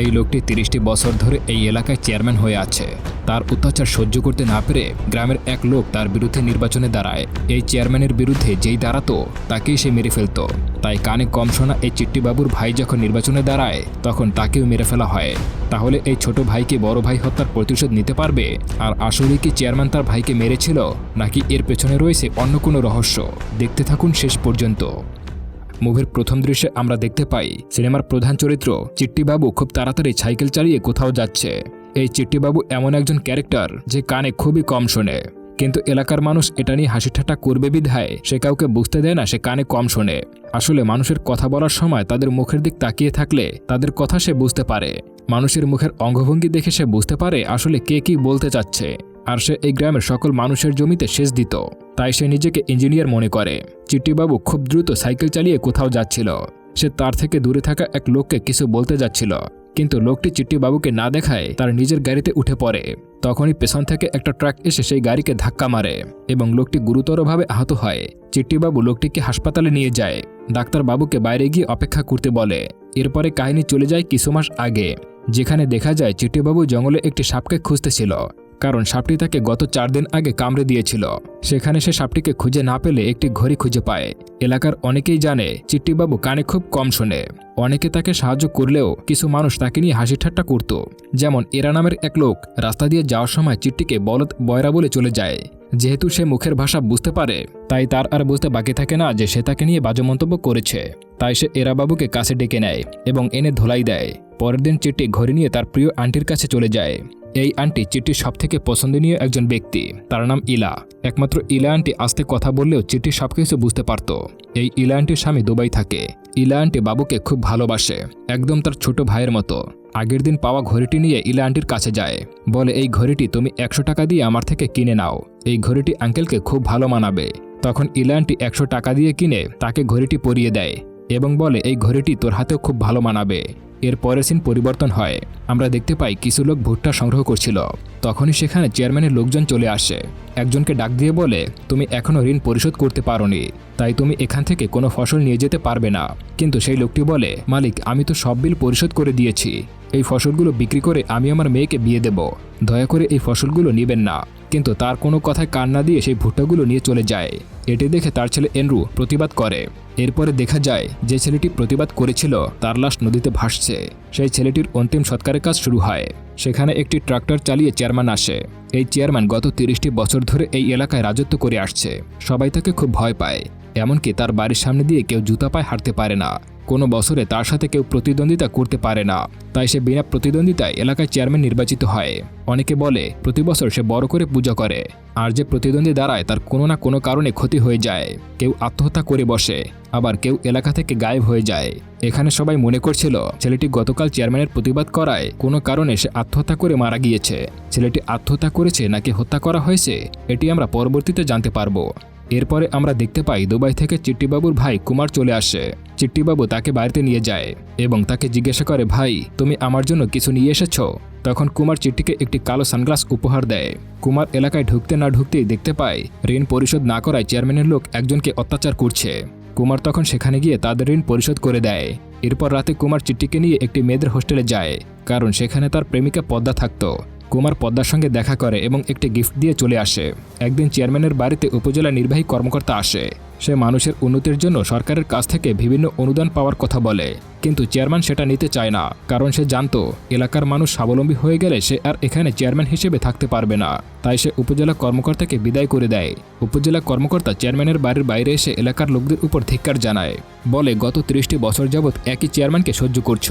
এই লোকটি তিরিশটি বছর ধরে এই এলাকায় চেয়ারম্যান হয়ে আছে। তার অত্যাচার সহ্য করতে না পেরে গ্রামের এক লোক তার বিরুদ্ধে নির্বাচনে দাঁড়ায়। এই চেয়ারম্যানের বিরুদ্ধে যেই দাঁড়াতো, তাকেই সে মেরে ফেলতো। তাই কানে কম শোনা এই চিট্টিবাবুর ভাই যখন নির্বাচনে দাঁড়ায়, তখন তাকেও মেরে ফেলা হয়। তাহলে এই ছোট ভাইকে বড় ভাই হত্যার প্রতিশোধ নিতে পারবে? আর আসলে কি চেয়ারম্যান তার ভাইকে মেরেছিল, নাকি এর পেছনে রয়েছে অন্য কোনো রহস্য? দেখতে থাকুন শেষ পর্যন্ত। মুভির প্রথম দৃশ্যে আমরা দেখতে পাই সিনেমার প্রধান চরিত্র চিট্টিবাবু খুব তাড়াতাড়ি সাইকেল চালিয়ে কোথাও যাচ্ছে। এই চিট্টিবাবু এমন একজন ক্যারেক্টার যে কানে খুবই কম শোনে। কিন্তু এলাকার মানুষ এটা নিয়ে হাসি ঠাট্টা করবে বিধায় সে কাউকে বুঝতে দেয় না, সে কানে কম শোনে। আসলে মানুষের কথা বলার সময় তাদের মুখের দিক তাকিয়ে থাকলে তাদের কথা সে বুঝতে পারে। মানুষের মুখের অঙ্গভঙ্গি দেখে সে বুঝতে পারে আসলে কে কি বলতে চাচ্ছে। আর সে এই গ্রামের সকল মানুষের জমিতে সেচ দিত। তাই সে নিজেকে ইঞ্জিনিয়ার মনে করে। চিট্টিবাবু খুব দ্রুত সাইকেল চালিয়ে কোথাও যাচ্ছিল। সে তার থেকে দূরে থাকা এক লোককে কিছু বলতে যাচ্ছিল। কিন্তু লোকটি চিট্টিবাবুকে না দেখায় তার নিজের গাড়িতে উঠে পড়ে। তখনই পেছন থেকে একটা ট্রাক এসে সেই গাড়িকে ধাক্কা মারে এবং লোকটি গুরুতরভাবে আহত হয়। চিট্টিবাবু লোকটিকে হাসপাতালে নিয়ে যায়। ডাক্তার বাবুকে বাইরে গিয়ে অপেক্ষা করতে বলে। এরপরে কাহিনী চলে যায় কিছু মাস আগে। যেখানে দেখা যায়, চিট্টিবাবু জঙ্গলে একটি সাপকে খুঁজতেছিল। কারণ সাপটি তাকে গত চার দিন আগে কামড়ে দিয়েছিল। সেখানে সে সাপটিকে খুঁজে না পেলে একটি ঘড়ি খুঁজে পায়। এলাকার অনেকেই জানে, চিট্টিবাবু কানে খুব কম শোনে। অনেকে তাকে সাহায্য করলেও কিছু মানুষ তাকে নিয়ে হাসি ঠাট্টা করত। যেমন এরা নামের এক লোক রাস্তা দিয়ে যাওয়ার সময় চিট্টিকে বলদ বয়রা বলে চলে যায়। যেহেতু সে মুখের ভাষা বুঝতে পারে, তাই তার আর বুঝতে বাকি থাকে না যে সে তাকে নিয়ে বাজে মন্তব্য করেছে। তাই সে এরাবাবুকে কাছে ডেকে নেয় এবং এনে ধোলাই দেয়। পরের দিন চিট্টি ঘড়ি নিয়ে তার প্রিয় আন্টির কাছে চলে যায়। এই আন্টি চিঠির সবথেকে পছন্দনীয় একজন ব্যক্তি। তার নাম ইলা। একমাত্র ইলা আন্টি আস্তে কথা বললেও চিঠির সবকিছু বুঝতে পারত। এই ইলা আন্টির স্বামী দুবাই থাকে। ইলা আন্টি বাবুকে খুব ভালোবাসে। একদম তার ছোট ভাইয়ের মতো। আগের দিন পাওয়া ঘড়িটি নিয়ে ইলা আন্টির কাছে যায়। বলে, এই ঘড়িটি তুমি একশো টাকা দিয়ে আমার থেকে কিনে নাও। এই ঘড়িটি আঙ্কেলকে খুব ভালো মানাবে। তখন ইলা আন্টি একশো টাকা দিয়ে কিনে তাকে ঘড়িটি পরিয়ে দেয় এবং বলে, এই ঘড়িটি তোর হাতেও খুব ভালো মানাবে। এর পরের সিন পরিবর্তন হয়। আমরা দেখতে পাই কিছু লোক ভুট্টা সংগ্রহ করছিল। তখনই সেখানে চেয়ারম্যানের লোকজন চলে আসে। একজনকে ডাক দিয়ে বলে, তুমি এখনও ঋণ পরিশোধ করতে পারোনি। তাই তুমি এখান থেকে কোনো ফসল নিয়ে যেতে পারবে না। কিন্তু সেই লোকটি বলে, মালিক, আমি তো সব বিল পরিশোধ করে দিয়েছি। এই ফসলগুলো বিক্রি করে আমি আমার মেয়েকে বিয়ে দেব। দয়া করে এই ফসলগুলো নেবেন না। কিন্তু তার কোনো কথায় কান না দিয়ে সেই ভুট্টাগুলো নিয়ে চলে যায়। এটি দেখে তার ছেলে এনরু প্রতিবাদ করে। এরপরে দেখা যায়, যে ছেলেটি প্রতিবাদ করেছিল, তার লাশ নদীতে ভাসছে। সেই ছেলেটির অন্তিম সৎকারের কাজ শুরু হয়। সেখানে একটি ট্রাক্টর চালিয়ে চেয়ারম্যান আসে। এই চেয়ারম্যান গত তিরিশটি বছর ধরে এই এলাকায় রাজত্ব করে আসছে। সবাই তাকে খুব ভয় পায়। এমনকি তার বাড়ির সামনে দিয়ে কেউ জুতা পায়ে হাঁটতে পারে না। কোনো বছরে তার সাথে কেউ প্রতিদ্বন্দ্বিতা করতে পারে না। তাই সে বিনা প্রতিদ্বন্দ্বিতায় এলাকায় চেয়ারম্যান নির্বাচিত হয়। অনেকে বলে, প্রতি বছর সে বড় করে পূজা করে। আর যে প্রতিদ্বন্দ্বী দাঁড়ায়, তার কোনো না কোনো কারণে ক্ষতি হয়ে যায়। কেউ আত্মহত্যা করে বসে, আবার কেউ এলাকা থেকে গায়েব হয়ে যায়। এখানে সবাই মনে করছিল, ছেলেটি গতকাল চেয়ারম্যানের প্রতিবাদ করায় কোনো কারণে সে আত্মহত্যা করে মারা গিয়েছে। ছেলেটি আত্মহত্যা করেছে নাকি হত্যা করা হয়েছে, এটি আমরা পরবর্তীতে জানতে পারব। এরপরে আমরা দেখতে পাই দুবাই থেকে চিট্টিবাবুর ভাই কুমার চলে আসে। চিট্টিবাবু তাকে বাড়িতে নিয়ে যায় এবং তাকে জিজ্ঞাসা করে, ভাই, তুমি আমার জন্য কিছু নিয়ে এসেছ? তখন কুমার চিট্টিকে একটি কালো সানগ্লাস উপহার দেয়। কুমার এলাকায় ঢুকতে না ঢুকতেই দেখতে পায়, ঋণ পরিশোধ না করায় চেয়ারম্যানের লোক একজনকে অত্যাচার করছে। কুমার তখন সেখানে গিয়ে তাদের ঋণ পরিশোধ করে দেয়। এরপর রাতে কুমার চিট্টিকে নিয়ে একটি মেয়েদের হোস্টেলে যায়, কারণ সেখানে তার প্রেমিকা পদ্মা থাকতো। কুমার পদ্মার সঙ্গে দেখা করে এবং একটি গিফট দিয়ে চলে আসে। একদিন চেয়ারম্যানের বাড়িতে উপজেলা নির্বাহী কর্মকর্তা আসে। সে মানুষের উন্নতির জন্য সরকারের কাছ থেকে বিভিন্ন অনুদান পাওয়ার কথা বলে। কিন্তু চেয়ারম্যান সেটা নিতে চায় না, কারণ সে জানতো, এলাকার মানুষ স্বাবলম্বী হয়ে গেলে সে আর এখানে চেয়ারম্যান হিসেবে থাকতে পারবে না। তাই সে উপজেলা কর্মকর্তাকে বিদায় করে দেয়। উপজেলা কর্মকর্তা চেয়ারম্যানের বাড়ির বাইরে এসে এলাকার লোকদের উপর ধিক্কার জানায়। বলে, গত ত্রিশটি বছর যাবৎ একই চেয়ারম্যানকে সহ্য করছ।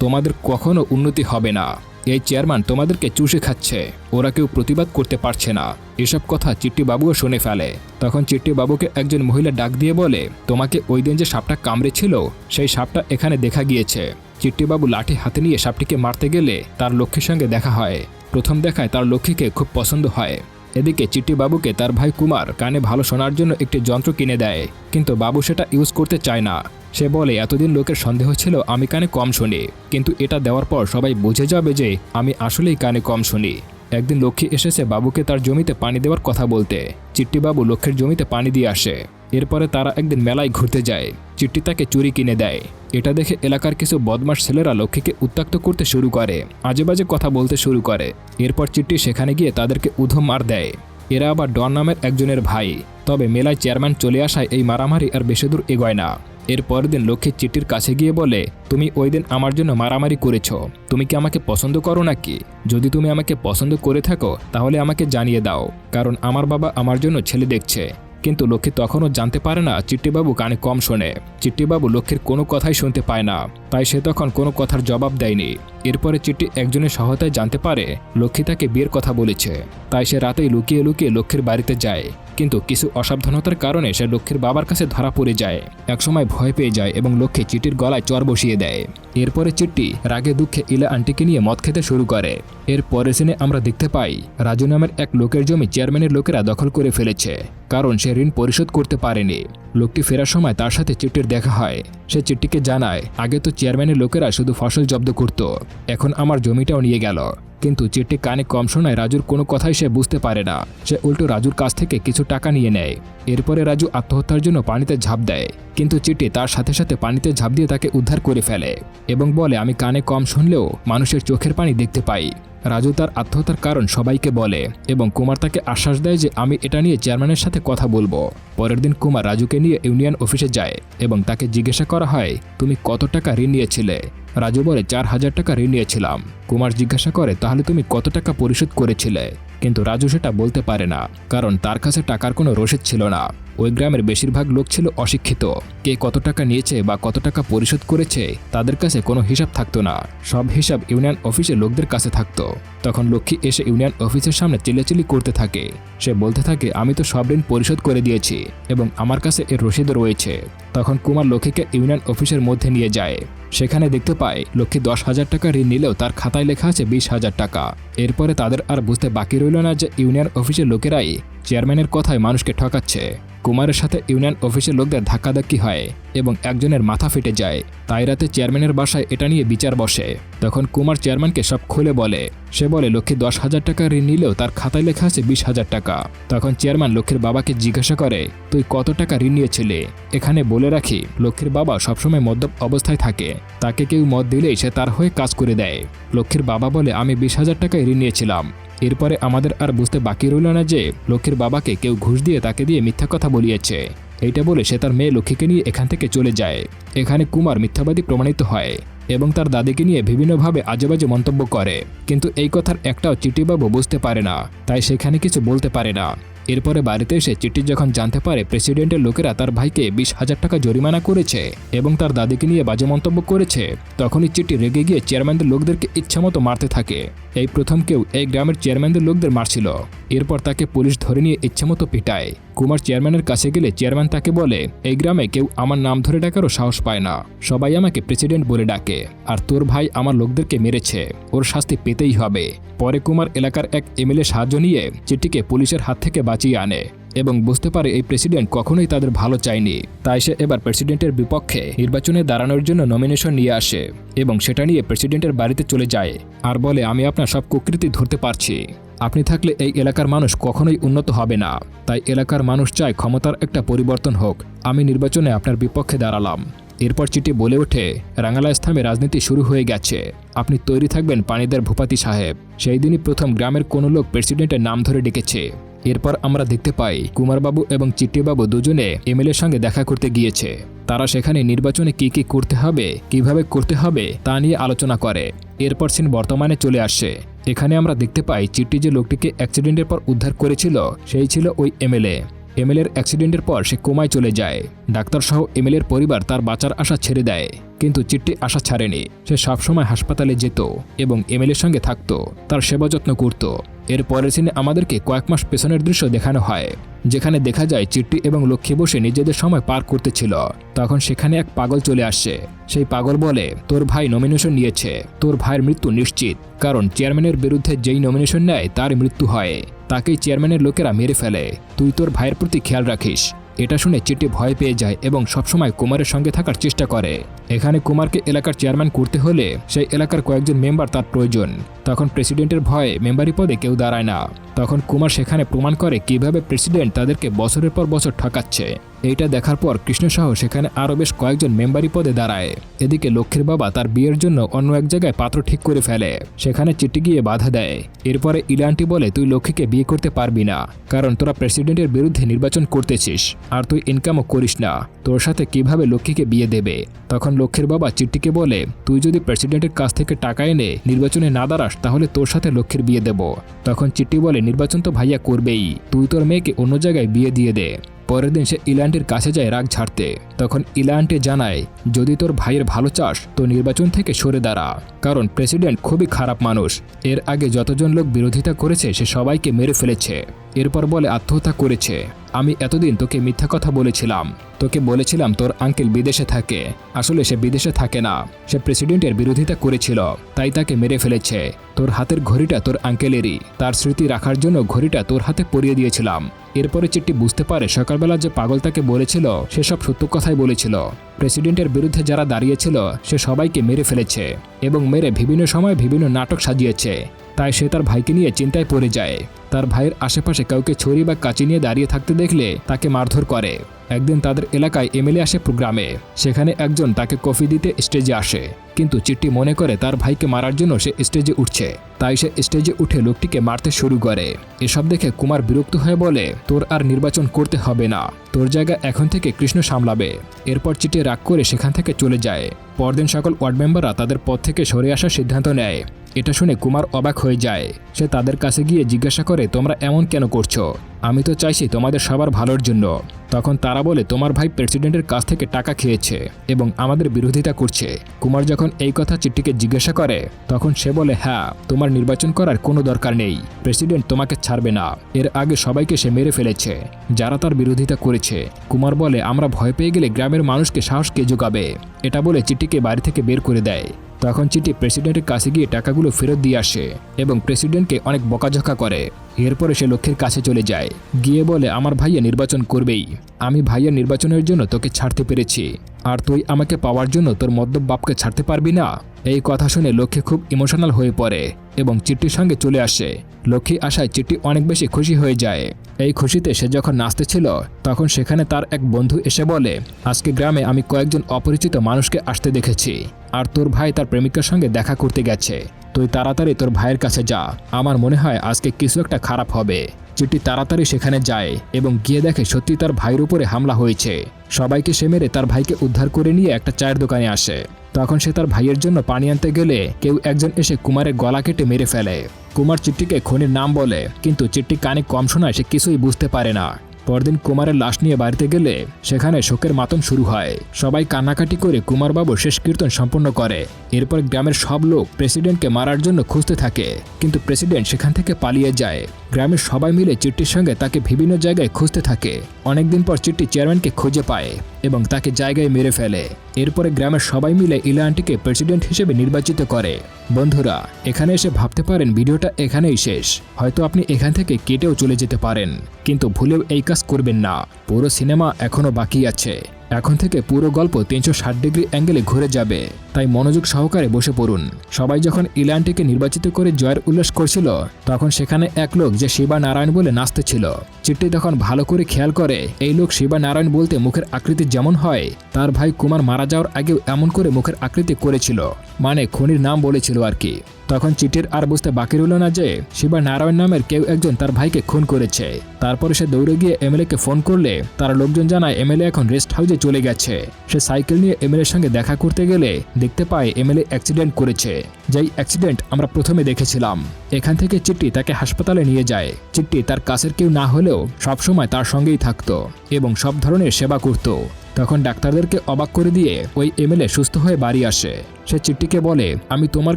তোমাদের কখনো উন্নতি হবে না। এই চেয়ারম্যান তোমাদেরকে চুষে খাচ্ছে। ওরা কেউ প্রতিবাদ করতে পারছে না। এসব কথা চিট্টিবাবুও শুনে ফেলে। তখন চিট্টিবাবুকে একজন মহিলা ডাক দিয়ে বলে, তোমাকে ওই দিন যে সাপটা কামড়েছিল, সেই সাপটা এখানে দেখা গিয়েছে। চিট্টিবাবু লাঠি হাতে নিয়ে সাপটিকে মারতে গেলে তার লক্ষ্মীর সঙ্গে দেখা হয়। প্রথম দেখায় তার লক্ষ্মীকে খুব পছন্দ হয়। এদিকে চিট্টিবাবুকে তার ভাই কুমার কানে ভালো শোনার জন্য একটি যন্ত্র কিনে দেয়। কিন্তু বাবু সেটা ইউজ করতে চায় না। সে বলে, এতদিন লোকের সন্দেহ ছিল আমি কানে কম শুনি। কিন্তু এটা দেওয়ার পর সবাই বুঝে যাবে যে আমি আসলেই কানে কম শুনি। একদিন লক্ষ্মী এসেছে বাবুকে তার জমিতে পানি দেওয়ার কথা বলতে। চিট্টিবাবু লক্ষ্যের জমিতে পানি দিয়ে আসে। এরপরে তারা একদিন মেলায় ঘুরতে যায়। চিঠি তাকে চুরি কিনে দেয়। এটা দেখে এলাকার কিছু বদমাস ছেলেরা লক্ষ্মীকে উত্তাক্ত করতে শুরু করে। আজে বাজে কথা বলতে শুরু করে। এরপর চিঠি সেখানে গিয়ে তাদেরকে উধম মার দেয়। এরা আবার ডন নামের একজনের ভাই। তবে মেলায় চেয়ারম্যান চলে আসায় এই মারামারি আর বেশি দূর এগোয় না। এর পরের দিন লক্ষ্মী চিঠির কাছে গিয়ে বলে, তুমি ওই দিন আমার জন্য মারামারি করেছ। তুমি কি আমাকে পছন্দ করো নাকি? যদি তুমি আমাকে পছন্দ করে থাকো, তাহলে আমাকে জানিয়ে দাও, কারণ আমার বাবা আমার জন্য ছেলে দেখছে। কিন্তু লক্ষ্মী তখনও জানতে পারে না চিট্টিবাবু কানে কম শোনে। চিট্টিবাবু লক্ষ্মীর কোনো কথাই শুনতে পায় না। তাই সে তখন কোনো কথার জবাব দেয়নি। এরপরে চিঠি একজনের সহায়তায় জানতে পারে লক্ষ্মী তাকে বিয়ের কথা বলেছে। তাই সে রাতেই লুকিয়ে লুকিয়ে লক্ষ্মীর বাড়িতে যায়। কিন্তু কিছু অসাবধানতার কারণে সে লক্ষ্মীর বাবার কাছে ধরা পড়ে যায়। একসময় ভয় পেয়ে যায় এবং লক্ষ্মী চিঠির গলায় চর বসিয়ে দেয়। এরপরে চিঠি রাগে দুঃখে ইলা আন্টিকে নিয়ে মদ খেতে শুরু করে। এর পরের সিনে আমরা দেখতে পাই রাজু নামের এক লোকের জমি চেয়ারম্যানের লোকেরা দখল করে ফেলেছে। কারণ সে ঋণ পরিশোধ করতে পারেনি। লোকটি ফেরার সময় তার সাথে চিঠির দেখা হয়। সে চিঠিকে জানায়, আগে তো চেয়ারম্যানের লোকেরা শুধু ফসল জব্দ করত, এখন আমার জমিটাও নিয়ে গেল। কিন্তু চিঠি কানে কম শোনায় রাজুর কোনো কথাই সে বুঝতে পারে না। সে উল্টো রাজুর কাছ থেকে কিছু টাকা নিয়ে নেয়। এরপরে রাজু আত্মহত্যার জন্য পানিতে ঝাঁপ দেয়। কিন্তু চিঠি তার সাথে সাথে পানিতে ঝাঁপ দিয়ে তাকে উদ্ধার করে ফেলে এবং বলে, আমি কানে কম শুনলেও মানুষের চোখের পানি দেখতে পাই। রাজু তার আত্মহত্যার কারণ সবাইকে বলে এবং কুমার তাকে আশ্বাস দেয় যে, আমি এটা নিয়ে চেয়ারম্যানের সাথে কথা বলব। পরের দিন কুমার রাজুকে নিয়ে ইউনিয়ন অফিসে যায় এবং তাকে জিজ্ঞাসা করা হয়, তুমি কত টাকা ঋণ নিয়েছিলে? রাজু বলে, চার হাজার টাকা ঋণ নিয়েছিলাম। কুমার জিজ্ঞাসা করে, তাহলে তুমি কত টাকা পরিশোধ করেছিলে? কিন্তু রাজু সেটা বলতে পারে না, কারণ তার কাছে টাকার কোনো রসিদ ছিল না। ওই গ্রামের বেশিরভাগ লোক ছিল অশিক্ষিত। কে কত টাকা নিয়েছে বা কত টাকা পরিশোধ করেছে, তাদের কাছে কোনো হিসাব থাকতো না। সব হিসাব ইউনিয়ন অফিসে লোকদের কাছে থাকতো। তখন লক্ষ্মী এসে ইউনিয়ন অফিসের সামনে চিল্লাচিল্লি করতে থাকে। সে বলতে থাকে, আমি তো সব ঋণ পরিশোধ করে দিয়েছি এবং আমার কাছে এর রসিদও রয়েছে। তখন কুমার লক্ষ্মীকে ইউনিয়ন অফিসের মধ্যে নিয়ে যায়। সেখানে দেখতে পায়, লক্ষ্মী দশ হাজার টাকা ঋণ নিলেও তার খাতায় লেখা আছে বিশ হাজার টাকা। এরপরে তাদের আর বুঝতে বাকি রইল না যে ইউনিয়ন অফিসের লোকেরাই চেয়ারম্যানের কথায় মানুষকে ঠকাচ্ছে। কুমারের সাথে ইউনিয়ন অফিসের লোকদের ধাক্কাধাক্কি হয় এবং একজনের মাথা ফেটে যায়। তাই রাতে চেয়ারম্যানের বাসায় এটা নিয়ে বিচার বসে। তখন কুমার চেয়ারম্যানকে সব খুলে বলে। সে বলে, লক্ষ্মী, দশ হাজার টাকা ঋণ নিলেও তার খাতায় লেখা আছে বিশ হাজার টাকা। তখন চেয়ারম্যান লক্ষ্মীর বাবাকে জিজ্ঞাসা করে, তুই কত টাকা ঋণ নিয়েছিলে? এখানে বলে রাখি, লক্ষ্মীর বাবা সবসময় মদ্যপ অবস্থায় থাকে। তাকে কেউ মদ দিলেই সে তার হয়ে কাজ করে দেয়। লক্ষ্মীর বাবা বলে, আমি বিশ হাজার টাকায় ঋণ নিয়েছিলাম। এরপরে আমাদের আর বুঝতে বাকি রইল না যে লক্ষ্মীর বাবাকে কেউ ঘুষ দিয়ে তাকে দিয়ে মিথ্যা কথা বলিয়েছে। এইটা বলে সে তার মেয়ে লক্ষ্মীকে নিয়ে এখান থেকে চলে যায়। এখানে কুমার মিথ্যাবাদী প্রমাণিত হয় এবং তার দাদিকে নিয়ে বিভিন্নভাবে আজেবাজে মন্তব্য করে। কিন্তু এই কথার একটাও চিঠিবাবু বুঝতে পারে না, তাই সেখানে কিছু বলতে পারে না। এরপরে বাড়িতে এসে চিঠি যখন জানতে পারে, প্রেসিডেন্টের লোকেরা তার ভাইকে বিশ হাজার টাকা জরিমানা করেছে এবং তার দাদিকে নিয়ে বাজে মন্তব্য করেছে, তখনই চিঠি রেগে গিয়ে চেয়ারম্যানদের লোকদেরকে ইচ্ছামতো মারতে থাকে। এই প্রথম কেউ এই গ্রামের চেয়ারম্যানদের লোকদের মারছিল। এরপর তাকে পুলিশ ধরে নিয়ে ইচ্ছামতো পিটায়। কুমার চেয়ারম্যানের কাছে গেলে চেয়ারম্যান তাকে বলে, এই গ্রামে কেউ আমার নাম ধরে ডাকারও সাহস পায় না। সবাই আমাকে প্রেসিডেন্ট বলে ডাকে, আর তোর ভাই আমার লোকদেরকে মেরেছে। ওর শাস্তি পেতেই হবে। পরে কুমার এলাকার এক এমএলএ সাহায্য নিয়ে চিঠিকে পুলিশের হাত থেকে বাঁচিয়ে আনে এবং বুঝতে পারে এই প্রেসিডেন্ট কখনোই তাদের ভালো চায়নি। তাই সে এবার প্রেসিডেন্টের বিপক্ষে নির্বাচনে দাঁড়ানোর জন্য নমিনেশন নিয়ে আসে এবং সেটা নিয়ে প্রেসিডেন্টের বাড়িতে চলে যায়। আর বলে, আমি আপনার সব কুকৃতি ধরতে পারছি। আপনি থাকলে এই এলাকার মানুষ কখনোই উন্নত হবে না। তাই এলাকার মানুষ চায় ক্ষমতার একটা পরিবর্তন হোক। আমি নির্বাচনে আপনার বিপক্ষে দাঁড়ালাম। এরপর চিঠি বলে ওঠে রাঙ্গালা স্থামে রাজনীতি শুরু হয়ে গেছে। আপনি তৈরি থাকবেন পানিদার ভূপাতি সাহেব। সেই দিনই প্রথম গ্রামের কোনো লোক প্রেসিডেন্টের নাম ধরে ডেকেছে। এরপর আমরা দেখতে পাই কুমারবাবু এবং চিট্টিবাবু দুজনে এমএলএর সঙ্গে দেখা করতে গিয়েছে। তারা সেখানে নির্বাচনে কি কি করতে হবে, কীভাবে করতে হবে তা নিয়ে আলোচনা করে। এরপর সিন বর্তমানে চলে আসে। এখানে আমরা দেখতে পাই চিট্টি যে লোকটিকে অ্যাক্সিডেন্টের পর উদ্ধার করেছিল, সেই ছিল ওই এমএলএ। এমএলএর অ্যাক্সিডেন্টের পর সে কোমায় চলে যায়। ডাক্তার ডাক্তারসহ এমএলএর পরিবার তার বাঁচার আশা ছেড়ে দেয়। কিন্তু চিট্টি আশা ছাড়েনি। সে সবসময় হাসপাতালে যেত এবং এমএলএর সঙ্গে থাকত। তার সেবা যত্ন করত। এর পরের সিনে আমাদেরকে কয়েক মাস পেছনের দৃশ্য দেখানো হয়, যেখানে দেখা যায় চিট্টি এবং লক্ষ্মী বসে নিজেদের সময় পার করতেছিল। তখন সেখানে এক পাগল চলে আসছে। সেই পাগল বলে, তোর ভাই নমিনেশন নিয়েছে। তোর ভাইয়ের মৃত্যু নিশ্চিত। কারণ চেয়ারম্যানের বিরুদ্ধে যেই নমিনেশন নেয় তার মৃত্যু হয়। তাকেই চেয়ারম্যানের লোকেরা মেরে ফেলে। তুই তোর ভাইয়ের প্রতি খেয়াল রাখিস। এটা শুনে চিটি ভয় পেয়ে যায় এবং সবসময় কুমারের সঙ্গে থাকার চেষ্টা করে। এখানে কুমারকে এলাকার চেয়ারম্যান করতে হলে সেই এলাকার কয়েকজন মেম্বার তার প্রয়োজন। তখন প্রেসিডেন্টের ভয়ে মেম্বারি পদে কেউ দাঁড়ায় না। তখন কুমার সেখানে প্রমাণ করে কীভাবে প্রেসিডেন্ট তাদেরকে বছরের পর বছর ঠকাচ্ছে। এইটা দেখার পর কৃষ্ণসহ সেখানে আরও বেশ কয়েকজন মেম্বারি পদে দাঁড়ায়। এদিকে লক্ষ্মীর বাবা তার বিয়ের জন্য অন্য এক জায়গায় পাত্র ঠিক করে ফেলে। সেখানে চিঠি গিয়ে বাধা দেয়। এরপরে ইলানটি বলে, তুই লক্ষ্মীকে বিয়ে করতে পারবি না, কারণ তোরা প্রেসিডেন্টের বিরুদ্ধে নির্বাচন করতেছিস, আর তুই ইনকামও করিস না। তোর সাথে কীভাবে লক্ষ্মীকে বিয়ে দেবে? তখন লক্ষ্মীর বাবা চিট্টিকে বলে, তুই যদি প্রেসিডেন্টের কাছ থেকে টাকা এনে নির্বাচনে না দাঁড়াস, তাহলে তোর সাথে লক্ষ্মীর বিয়ে দেব। তখন চিট্টি বলে, নির্বাচন তো ভাইয়া করবেই, তুই তোর মেয়েকে অন্য জায়গায় বিয়ে দিয়ে দে। পরের দিন সে ইল্যান্ডের কাছে যায় রাগ ঝাড়তে। তখন ইলান্টে জানায়, যদি তোর ভাইয়ের ভালো চাস, তো নির্বাচন থেকে সরে দাঁড়া। কারণ প্রেসিডেন্ট খুবই খারাপ মানুষ। এর আগে যতজন লোক বিরোধিতা করেছে, সে সবাইকে মেরে ফেলেছে। এরপর বলে, আত্মহত্যা করেছে। আমি এতদিন তোকে মিথ্যা কথা বলেছিলাম। তোকে বলেছিলাম তোর আঙ্কেল বিদেশে থাকে। আসলে সে বিদেশে থাকে না। সে প্রেসিডেন্টের বিরোধিতা করেছিল, তাই তাকে মেরে ফেলেছে। তোর হাতের ঘড়িটা তোর আঙ্কেলেরই। তার স্মৃতি রাখার জন্য ঘড়িটা তোর হাতে পরিয়ে দিয়েছিলাম। এরপরে চিট্টি বুঝতে পারে সকালবেলা যে পাগল তাকে বলেছিল সেসব সত্য কথাই বলেছিল। প্রেসিডেন্টের বিরুদ্ধে যারা দাঁড়িয়েছিল, সে সবাইকে মেরে ফেলেছে এবং মেরে বিভিন্ন সময় বিভিন্ন নাটক সাজিয়েছে। তাই সে তার ভাইকে নিয়ে চিন্তায় পড়ে যায়। তার ভাইয়ের আশেপাশে কাউকে ছড়ি বা কাঁচি নিয়ে দাঁড়িয়ে থাকতে দেখলে তাকে মারধর করে। একদিন তাদের এলাকায় এমএলএ আসে প্রোগ্রামে। সেখানে একজন তাকে কফি দিতে স্টেজে আসে। কিন্তু চিট্টি মনে করে তার ভাইকে মারার জন্য সে স্টেজে উঠছে। তাই সে স্টেজে উঠে লোকটিকে মারতে শুরু করে। এসব দেখে কুমার বিরক্ত হয়ে বলে, তোর আর নির্বাচন করতে হবে না। তোর জায়গা এখন থেকে কৃষ্ণ সামলাবে। এরপর চিটে রাগ করে সেখান থেকে চলে যায়। পরদিন সকল ওয়ার্ড মেম্বাররা তাদের পদ থেকে সরে আসার সিদ্ধান্ত নেয়। এটা শুনে কুমার অবাক হয়ে যায়। সে তাদের কাছে গিয়ে জিজ্ঞাসা করে, তোমরা এমন কেন করছ? আমি তো চাইছি তোমাদের সবার ভালোর জন্য। তখন তারা বলে, তোমার ভাই প্রেসিডেন্টের কাছ থেকে টাকা খেয়েছে এবং আমাদের বিরোধিতা করছে। কুমার যখন এই কথা চিট্টিকে জিজ্ঞাসা করে, তখন সে বলে হ্যাঁ তোমার নির্বাচন করার কোনো দরকার নেই। প্রেসিডেন্ট তোমাকে ছাড়বে না। এর আগে সবাইকে সে মেরে ফেলেছে। যারা তার বিরোধিতা করেছে। কুমার বলে, আমরা ভয় পেয়ে গেলে গ্রামের মানুষকে সাহস কে যোগাবে এটা বলে চিঠিকে বাড়ি থেকে বের করে দেয়। তখন চিঠি প্রেসিডেন্টের কাছে গিয়ে টাকাগুলো ফেরত দিয়ে আসে এবং প্রেসিডেন্টকে অনেক বকাঝকা করে। এরপরে সে লক্ষ্যের কাছে চলে যায়। গিয়ে বলে, আমার ভাইয়া নির্বাচন করবেই। আমি ভাইয়া নির্বাচনের জন্য তোকে ছাড়তে পেরেছি। আর তুই আমাকে পাওয়ার জন্য তোর মদ্যপ বাপকে ছাড়তে পারবি না? এই কথা শুনে লক্ষ্মী খুব ইমোশনাল হয়ে পড়ে এবং চিট্টির সঙ্গে চলে আসে। লক্ষ্মী আসায় চিট্টি অনেক বেশি খুশি হয়ে যায়। এই খুশিতে সে যখন নাচতেছিল তখন সেখানে তার এক বন্ধু এসে বলে, আজকে গ্রামে আমি কয়েকজন অপরিচিত মানুষকে আসতে দেখেছি। আর তোর ভাই তার প্রেমিকার সঙ্গে দেখা করতে গেছে। তুই তাড়াতাড়ি তোর ভাইয়ের কাছে যা। আমার মনে হয় আজকে কিছু একটা খারাপ হবে। চিঠি তাড়াতাড়ি সেখানে যায় এবং গিয়ে দেখে সত্যি তার ভাইয়ের উপরে হামলা হয়েছে। সবাইকে সে মেরে তার ভাইকে উদ্ধার করে নিয়ে একটা চায়ের দোকানে আসে। তখন সে তার ভাইয়ের জন্য পানি আনতে গেলে কেউ একজন এসে কুমারের গলা কেটে মেরে ফেলে। কুমার চিট্টিকে খনির নাম বলে, কিন্তু চিট্টি কানে কম শোনায় সে কিছুই বুঝতে পারে না। পরদিন কুমারের লাশ নিয়ে বাড়িতে গেলে সেখানে শোকের মাতন শুরু হয়। সবাই কান্নাকাটি করে কুমারবাবু শেষ কীর্তন সম্পন্ন করে। এরপর গ্রামের সব লোক প্রেসিডেন্টকে মারার জন্য খুঁজতে থাকে। কিন্তু প্রেসিডেন্ট সেখান থেকে পালিয়ে যায়। গ্রামের সবাই মিলে চিট্টির সঙ্গে তাকে বিভিন্ন জায়গায় খুঁজতে থাকে। অনেকদিন পর চিট্টি চেয়ারম্যানকে খুঁজে পায় এবং তাকে জায়গায় মেরে ফেলে। এরপরে গ্রামের সবাই মিলে ইলানটিকে প্রেসিডেন্ট হিসেবে নির্বাচিত করে। বন্ধুরা, এখানে এসে ভাবতে পারেন ভিডিওটা এখানেই শেষ। হয়তো আপনি এখান থেকে কেটেও চলে যেতে পারেন। কিন্তু ভুলেও এই কাজ করবেন না। পুরো সিনেমা এখনও বাকি আছে। এখন থেকে পুরো গল্প তিনশো ষাট ডিগ্রি অ্যাঙ্গেলে ঘুরে যাবে। তাই মনোযোগ সহকারে বসে পড়ুন। সবাই যখন ইলানটিকে নির্বাচিত করে জয়ের উল্লাস করছিল, তখন সেখানে এক লোক যে শিবা নারায়ণ বলে নাচতেছিল চিট্টি তখন ভালো করে খেয়াল করে, এই লোক শিবা নারায়ণ বলতে মুখের আকৃতি যেমন হয়, তার ভাই কুমার মারা যাওয়ার আগেও এমন করে মুখের আকৃতি করেছিল। মানে খনির নাম বলেছিল আর কি। তখন চিঠির আর বুঝতে বাকি রইল না যে শিবা নারায়ণ নামের কেউ একজন তার ভাইকে খুন করেছে। তারপরে সে দৌড়ে গিয়ে এমএলএকে ফোন করলে তার লোকজন জানায় এমএলএ এখন রেস্ট হাউসে চলে গেছে। সে সাইকেল নিয়ে এমএলএর সঙ্গে দেখা করতে গেলে দেখতে পায় এমএলএ অ্যাক্সিডেন্ট করেছে। যেই অ্যাক্সিডেন্ট আমরা প্রথমে দেখেছিলাম। এখান থেকে চিট্টি তাকে হাসপাতালে নিয়ে যায়। চিট্টি তার কাছের কেউ না হলেও সবসময় তার সঙ্গেই থাকতো এবং সব ধরনের সেবা করত। তখন ডাক্তারদেরকে অবাক করে দিয়ে ওই এমএলএ সুস্থ হয়ে বাড়ি আসে। সে চিঠিকে বলে, আমি তোমার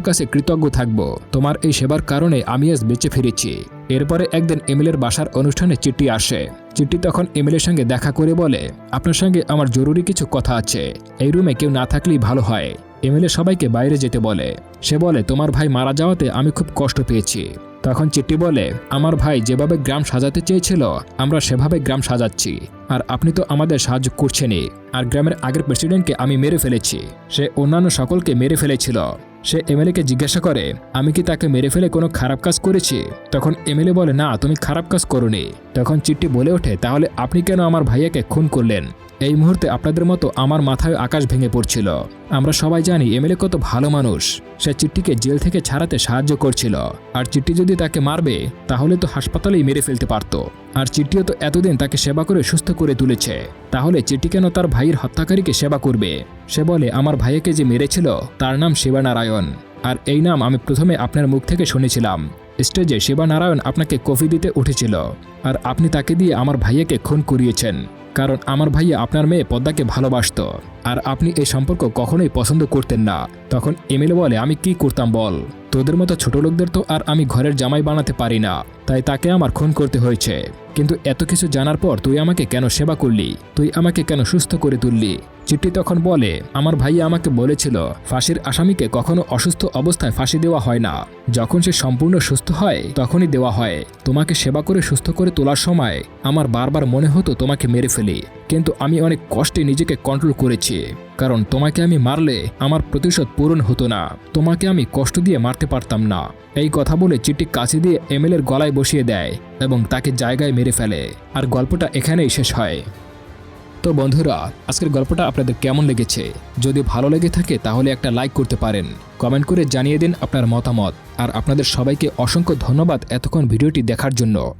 কাছে কৃতজ্ঞ থাকব। তোমার এই সেবার কারণে আমি আজ বেঁচে ফিরেছি। এরপরে একদিন এমএলএর বাসার অনুষ্ঠানে চিঠি আসে। চিঠি তখন এমএলএর সঙ্গে দেখা করে বলে, আপনার সঙ্গে আমার জরুরি কিছু কথা আছে। এই রুমে কেউ না থাকলেই ভালো হয়। এমএলএ সবাইকে বাইরে যেতে বলে। সে বলে, তোমার ভাই মারা যাওয়াতে আমি খুব কষ্ট পেয়েছি। তখন চিট্টি বলে, আমার ভাই যেভাবে গ্রাম সাজাতে চেয়েছিল, আমরা সেভাবে গ্রাম সাজাচ্ছি। আর আপনি তো আমাদের সাহায্য করছেনই। আর গ্রামের আগের প্রেসিডেন্টকে আমি মেরে ফেলেছি। সে অন্যান্য সকলকে মেরে ফেলেছিল। সে এমএলএকে জিজ্ঞাসা করে, আমি কি তাকে মেরে ফেলে কোনো খারাপ কাজ করেছি? তখন এমএলএ বলে, না, তুমি খারাপ কাজ করনি। তখন চিট্টি বলে ওঠে, তাহলে আপনি কেন আমার ভাইয়াকে খুন করলেন? এই মুহূর্তে আপনাদের মতো আমার মাথায় আকাশ ভেঙে পড়ছিল। আমরা সবাই জানি এমএলএ কত ভালো মানুষ। সে চিট্টিকে জেল থেকে ছাড়াতে সাহায্য করছিল। আর চিট্টি যদি তাকে মারবে, তাহলে তো হাসপাতালেই মেরে ফেলতে পারত। আর চিট্টিও তো এতদিন তাকে সেবা করে সুস্থ করে তুলেছে। তাহলে চিট্টি কেন তার ভাইয়ের হত্যাকারীকে সেবা করবে? সে বলে, আমার ভাইয়াকে যে মেরেছিল, তার নাম শিবানারায়ণ। আর এই নাম আমি প্রথমে আপনার মুখ থেকে শুনেছিলাম। স্টেজে শিবানারায়ণ আপনাকে কফি দিতে উঠেছিল। আর আপনি তাকে দিয়ে আমার ভাইয়াকে খুন করিয়েছেন। কারণ আমার ভাইয়া আপনার মেয়ে পদ্মাকে ভালোবাসত। আর আপনি এই সম্পর্ক কখনোই পছন্দ করতেন না। তখন এমএলএ বলে, আমি কি করতাম বল? তোদের মতো ছোট লোকদের তো আর আমি ঘরের জামাই বানাতে পারি না। তাই তাকে আমার খুন করতে হয়েছে। কিন্তু এত কিছু জানার পর তুই আমাকে কেন সেবা করলি? তুই আমাকে কেন সুস্থ করে তুললি? চিঠি তখন বলে, আমার ভাইয়া আমাকে বলেছিল, ফাঁসির আসামিকে কখনো অসুস্থ অবস্থায় ফাঁসি দেওয়া হয় না। যখন সে সম্পূর্ণ সুস্থ হয়, তখনই দেওয়া হয়। তোমাকে সেবা করে সুস্থ করে তোলার সময় আমার বারবার মনে হতো তোমাকে মেরে ফেলি। কিন্তু আমি অনেক কষ্টে নিজেকে কন্ট্রোল করেছি। কারণ তোমাকে আমি মারলে আমার প্রতিশোধ পূরণ হতো না। তোমাকে আমি কষ্ট দিয়ে মারতে পারতাম না। এই কথা বলে চিঠি কাছে দিয়ে এমএলএর গলায় বসিয়ে দেয় এবং তাকে জায়গায় মেরে ফেলে। আর গল্পটা এখানেই শেষ হয়। তো বন্ধুরা, আজকের গল্পটা আপনাদের কেমন লেগেছে? যদি ভালো লেগে থাকে, তাহলে একটা লাইক করতে পারেন। কমেন্ট করে জানিয়ে দিন আপনার মতামত। আর আপনাদের সবাইকে অসংখ্য ধন্যবাদ এতক্ষণ ভিডিওটি দেখার জন্য।